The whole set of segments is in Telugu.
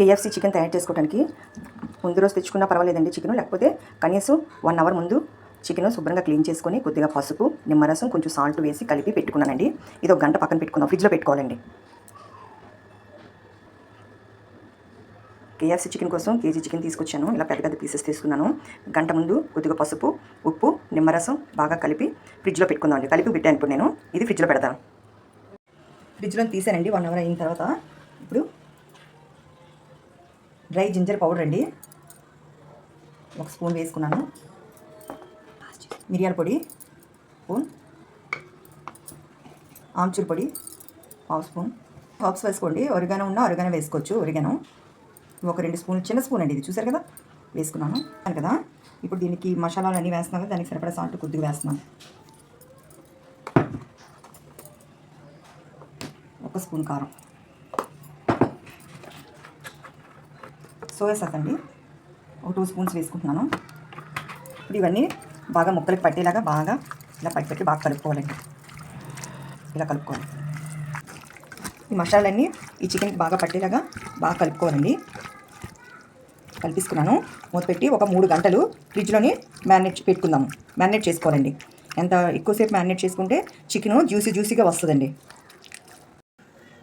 కేఎఫ్సీ చికెన్ తయారు చేసుకోవడానికి ముందు రోజు తెచ్చుకున్నా పర్వాలేదండి చికెన్ లేకపోతే కనీసం వన్ అవర్ ముందు చికెన్ శుభ్రంగా క్లీన్ చేసుకొని కొద్దిగా పసుపు నిమ్మరసం కొంచెం సాల్ట్ వేసి కలిపి పెట్టుకున్నానండి. ఇది ఒక గంట పక్కన పెట్టుకుందాం ఫ్రిడ్జ్లో పెట్టుకోవాలండి. కేఎఫ్సీ చికెన్ కోసం కేజీ చికెన్ తీసుకొచ్చాను ఇలా పెద్ద పెద్ద పీసెస్ తీసుకున్నాను. గంట ముందు కొద్దిగా పసుపు ఉప్పు నిమ్మరసం బాగా కలిపి ఫ్రిడ్జ్లో పెట్టుకుందాం అండి కలిపి పెట్టాను ఇప్పుడు నేను ఇది ఫ్రిడ్జ్లో పెడతాను. ఫ్రిడ్జ్లో తీసానండి వన్ అవర్ అయిన తర్వాత. డ్రై జింజర్ పౌడర్ అండి. ఒక స్పూన్ వేసుకున్నాను. మిరియాల పొడి స్పూన్. ఆమ్చూర్ పొడి హాఫ్ స్పూన్. హాఫ్స్ వేసుకోండి. ఒరిగానో ఉన్నా ఒరిగానో వేసుకోవచ్చు. ఒరిగానో. ఒక రెండు స్పూన్ చిన్న స్పూన్ అండి ఇది. చూసారు కదా? వేసుకున్నాను. అంతే కదా? ఇప్పుడు దీనికి మసాలాలు అన్నీ వేస్తున్నాను దానికి సరిపడా సాల్ట్ కొద్దిగా వేస్తున్నాను. ఒక స్పూన్ కారం. సోయా సాస్ అండి. ఒక టూ స్పూన్స్ వేసుకుంటున్నాను. ఇప్పుడు ఇవన్నీ బాగా ముక్కలకి పట్టేలాగా బాగా ఇలా పట్టి పెట్టి బాగా కలుపుకోవాలండి. ఇలా కలుపుకోవాలి. ఈ మసాలాలన్నీ ఈ చికెన్కి బాగా పట్టేలాగా బాగా కలుపుకోవాలండి. కలిపిస్తున్నాను మూతపెట్టి ఒక మూడు గంటలు ఫ్రిడ్జ్లోని మ్యారినేట్ పెట్టుకుందాము. మ్యారినేట్ చేసుకోవాలండి. ఎంత ఎక్కువసేపు మ్యారినేట్ చేసుకుంటే చికెన్ జ్యూసీ జ్యూసీగా వస్తుందండి.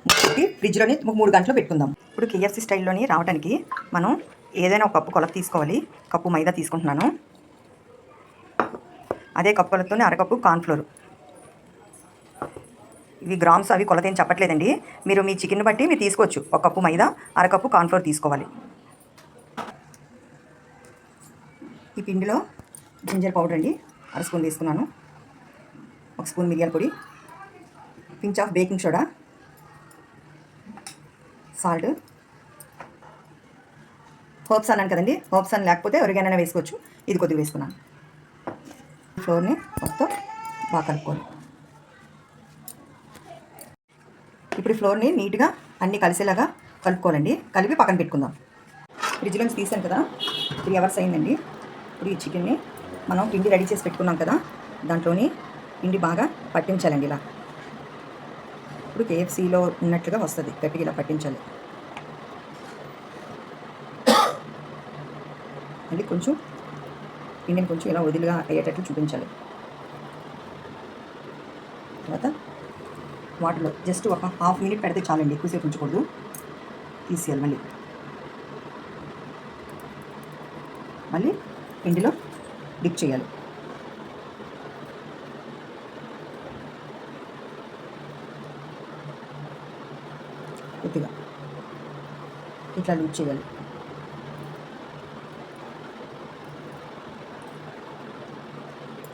పెట్టి ఫ్రిడ్జ్లోని ఒక మూడు గంటలు పెట్టుకుందాం. ఇప్పుడు కేఎఫ్సీ స్టైల్లోని రావడానికి మనం ఏదైనా ఒక కప్పు కొలత తీసుకోవాలి. కప్పు మైదా తీసుకుంటున్నాను. అదే కప్పు కొలతతోనే అరకప్పు కార్న్ఫ్లోర్. ఇవి గ్రామ్స్ అవి కొలత ఏం చెప్పట్లేదండి. మీరు మీ చికెన్ బట్టి మీరు తీసుకోవచ్చు. ఒక కప్పు మైదా అరకప్పు కార్న్ఫ్లోర్ తీసుకోవాలి. ఈ పిండిలో జింజర్ పౌడర్ అండి. అర స్పూన్ తీసుకున్నాను. ఒక స్పూన్ మిరియాల పొడి. Pinch of baking soda. Salt. Hopes అన్నాను కదండి. హోప్స్ అని లేకపోతే ఒరిగానైనా వేసుకోవచ్చు. ఇది కొద్దిగా వేసుకున్నాను. ఫ్లోర్ని మొత్తం బాగా కలుపుకోండి ఇప్పుడు ఫ్లోర్ని నీట్గా అన్నీ కలిసేలాగా కలుపుకోవాలండి. కలిపి పక్కన పెట్టుకుందాం. ఫ్రిడ్జ్లోంచి తీసాను కదా. త్రీ అవర్స్ అయిందండి. ఇప్పుడు ఈ చికెన్ని మనం పిండి రెడీ చేసి పెట్టుకున్నాం కదా. దాంట్లోని పిండి బాగా పట్టించాలండి ఇలా. ఇప్పుడు కేఎఫ్సీలో ఉన్నట్లుగా వస్తుంది. గట్టిగా ఇలా పట్టించాలి మళ్ళీ కొంచెం పిండిని కొంచెం ఇలా వదిలిగా అయ్యేటట్లు చూపించాలి. తర్వాత వాటర్లో జస్ట్ ఒక హాఫ్ మినిట్ పెడితే చాలండి ఎక్కువసేపు ఉంచకూడదు. తీసేయాలి మళ్ళీ. మళ్ళీ పిండిలో డిప్ చేయాలి. కొద్దిగా. ఇట్లా లూజ్ చేయాలి.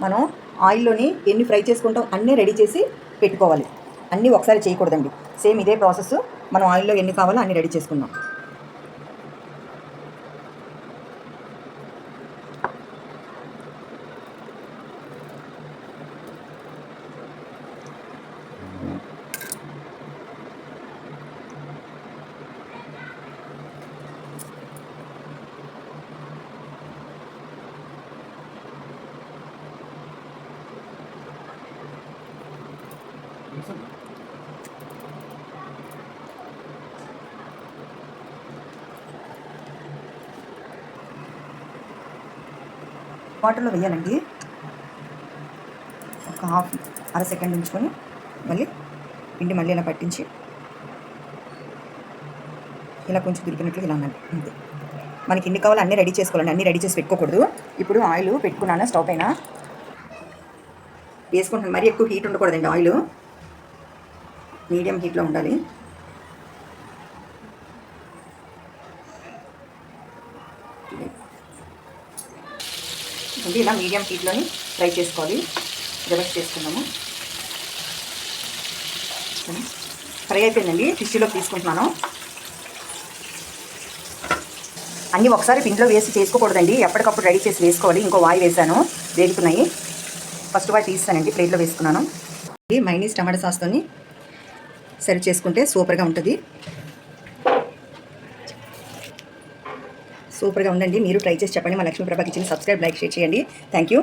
మనం ఆయిల్లోని ఎన్ని ఫ్రై చేసుకుంటాం అన్నీ రెడీ చేసి పెట్టుకోవాలి. అన్నీ ఒకసారి చేయకూడదండి. సేమ్ ఇదే ప్రాసెస్ మనం ఆయిల్లో ఎన్ని కావాలో అన్నీ రెడీ చేసుకుందాం. వాటర్లో వేయాలండి ఒక హాఫ్ అర సెకండ్ ఉంచుకొని మళ్ళీ పిండి మళ్ళీ ఇలా పట్టించి ఇలా కొంచెం దులిపినట్లు ఇలా అన్నాను అంతే. మనకి ఎన్ని కావాలో అన్నీ రెడీ చేసుకోవాలండి అన్నీ రెడీ చేసి పెట్టుకోకూడదు. ఇప్పుడు ఆయిల్ పెట్టుకున్నాను స్టవ్ పైన? వేసుకుంటాను మరీ ఎక్కువ హీట్ ఉండకూడదండి ఆయిల్. మీడియం హీట్లో ఉండాలి. ఇది ఇలా మీడియం హీట్లోని ఫ్రై చేసుకోవాలి. రివర్స్ చేసుకున్నాము ఫ్రై అయిపోయిందండి. టిష్యూలో తీసుకుంటున్నాను. అన్నీ ఒకసారి పిండిలో వేసి చేసుకోకూడదండి. ఎప్పటికప్పుడు రెడీ చేసి వేసుకోవాలి. ఇంకో వాయి వేసాను వేగుతున్నాయి. ఫస్ట్ వాయి తీస్తానండి. ప్లేట్లో వేసుకున్నాను. ఇది మైనీస్ టమాటా సాస్తోని సర్వ్ చేసుకుంటే సూపర్గా ఉంటుంది. సూపర్గా ఉందండి. మీరు ట్రై చేసి చెప్పండి. మా Lakshmi Prabha kitchen subscribe like share చేయండి. Thank you